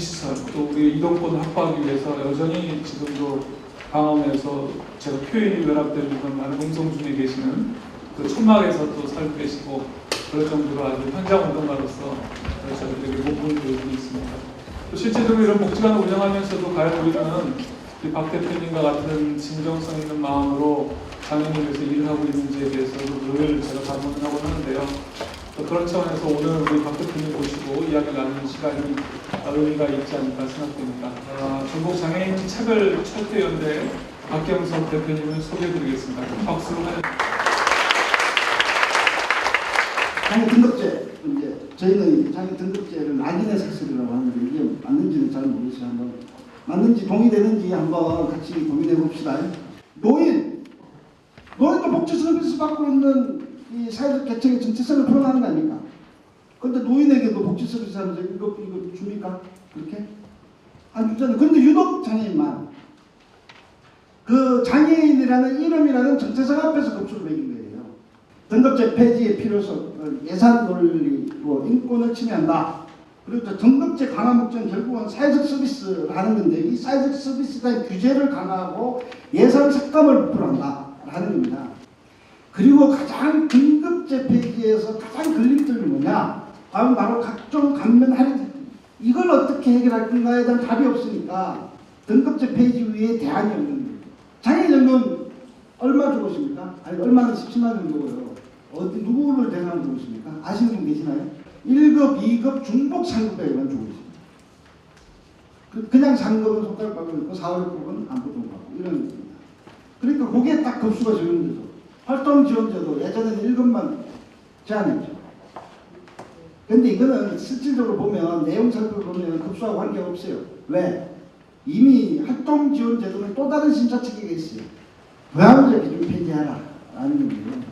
시설 또 우리 이동권 확보하기 위해서 여전히 지금도 강화문에서 제가 표현이 외랍되는 건 많은 농성 중에 계시는 그 천막에서 또 살고 계시고 그럴 정도로 아주 현장 운동가로서 저희들에게 못 보는 부분이 있습니다. 또 실제적으로 이런 복지관을 운영하면서도 과연 우리는 이박 대표님과 같은 진정성 있는 마음으로 장애인을 위해서 일을 하고 있는지에 대해서도 늘 제가 반문을 하곤 하는데요. 또 그런 차원에서 오늘 우리 박 대표님 모시고 이야기를 나누는 시간이 의미가 있지 않을까 생각됩니다. 아, 전국 장애인 차별 철퇴연대 박경석 대표님을 소개해드리겠습니다. 큰 박수로 환영. 장애 등급제 이제 저희는 장애 등급제를 낙인의 사슬이라고 하는데 이게 맞는지는 잘 모르겠어요. 한번 맞는지 동의되는지 한번 같이 고민해 봅시다. 노인 노인도 복지 서비스 받고 있는 이 사회적 계층의 정체성을 풀어나는 거 아닙니까? 그런데 노인에게도 복지 서비스 하면서 이거 이거 줍니까? 그렇게 안 주잖아요. 그런데 유독 장애인만 그 장애인이라는 이름이라는 정체성 앞에서 급수를 매긴 거예요. 등급제 폐지의 필요성, 어, 예산 논리로 인권을 침해한다. 그리고 또 등급제 강화 목적은 결국은 사회적 서비스를 하는 건데 이 사회적 서비스에 대한 규제를 강화하고 예산 삭감을 불한다라는 겁니다. 그리고 가장 등급제 폐지에서 가장 걸림돌이 뭐냐? 바로 바로 각종 감면 할인 이걸 어떻게 해결할 건가에 대한 답이 없으니까 등급제 폐지 위에 대안이 없는 거예요. 장애연금 얼마 주고 있습니까? 아니 얼마나 17만 정도고요. 어디 누구를 대상으로 주고 있습니까? 아시는 분 계시나요? 1급, 2급, 중복 상급에만 주고 있습니다. 그, 그냥 상급은 손가락 받고 있고 4월급은 안 보통 받고 이런 겁니다. 그러니까 거기에 딱 급수가 적용되죠. 활동 지원제도 예전에는 1급만 제한했죠. 근데 이거는 실질적으로 보면 내용 살펴보면 급수하고 관계가 없어요. 왜? 이미 활동 지원 제도는 또 다른 심사 체계가 있어요. 부양자 기준 폐지하라 라는 겁니다.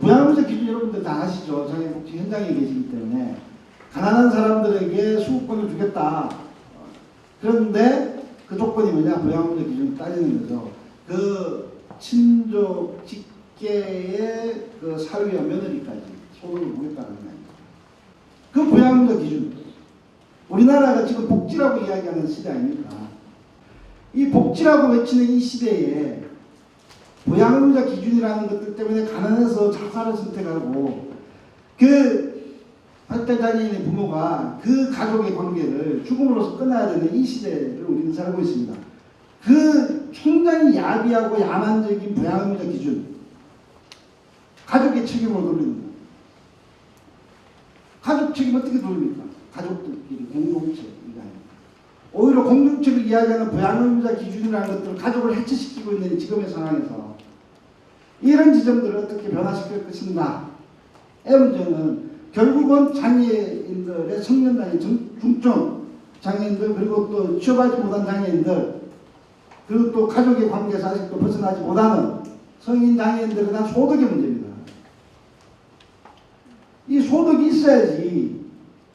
부양자 기준 여러분들 다 아시죠? 장애복지 현장에 계시기 때문에 가난한 사람들에게 수급권을 주겠다. 그런데 그 조건이 뭐냐? 부양자 기준 따지는 거죠. 그 친족 직계의 그 사위와 며느리까지 소득을 보겠다는 거예요. 그 부양자 기준. 우리나라가 지금 복지라고 이야기하는 시대 아닙니까? 이 복지라고 외치는 이 시대에 부양자 기준이라는 것들 때문에 가난해서 자살을 선택하고 그 할때 장애인의 부모가 그 가족의 관계를 죽음으로써 끊어야 되는 이 시대를 우리는 살고 있습니다. 그 굉장히 야비하고 야만적인 부양자 기준 가족의 책임을 거예요. 가족 책임 어떻게 돌립니까? 가족들끼리 공동체가 아닙니다. 오히려 공동체를 이야기하는 부양의무자 기준이라는 것들을 가족을 해체시키고 있는 지금의 상황에서 이런 지점들을 어떻게 변화시킬 것인가? 의 문제는 결국은 장애인들의 성년장애 중증 장애인들 그리고 또 취업하지 못한 장애인들 그리고 또 가족의 관계에서 아직도 벗어나지 못하는 성인 장애인들에 대한 소득의 문제입니다. 이 소득이 있어야지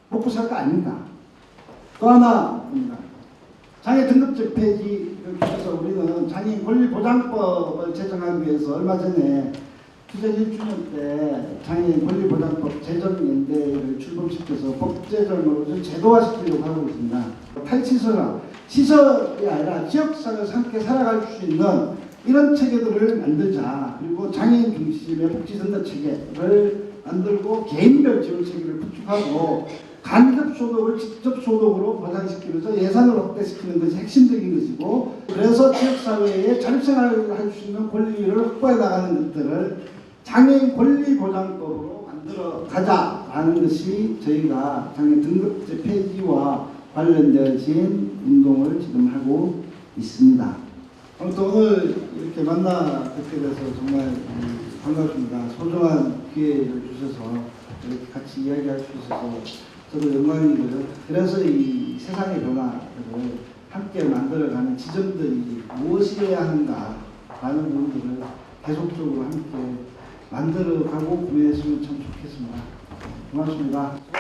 먹고 살 거 아닙니까? 또 하나입니다. 장애 등급제 폐지를 위해서 우리는 장애인 권리보장법을 제정하기 위해서 얼마 전에 투쟁 1주년 때 장애인 권리보장법 제정연대를 출범시켜서 법 제정으로 제도화시키려고 하고 있습니다. 탈시설화, 시설이 아니라 지역사회에서 함께 살아갈 수 있는 이런 체계들을 만들자. 그리고 장애인 중심의 복지전도 체계를 만들고 개인별 지원 체계를 구축하고 간접 소득을 직접 소득으로 보장시키면서 예산을 확대시키는 것이 핵심적인 것이고 그래서 지역사회에 자립생활을 할 수 있는 권리를 확보해 나가는 것들을 장애인 권리 보장법으로 만들어 가자라는 것이 저희가 장애 등급제 폐지와 관련되어진 운동을 지금 하고 있습니다. 아무튼 오늘 이렇게 만나 뵙게 돼서 정말 음, 반갑습니다. 소중한 기회를 주셔서 이렇게 같이 이야기할 수 있어서 저도 영광이고요. 그래서 이 세상의 변화를 함께 만들어가는 지점들이 무엇이어야 하는가라는 부분들을 계속적으로 함께 만들어가고 구매했으면 참 좋겠습니다. 고맙습니다.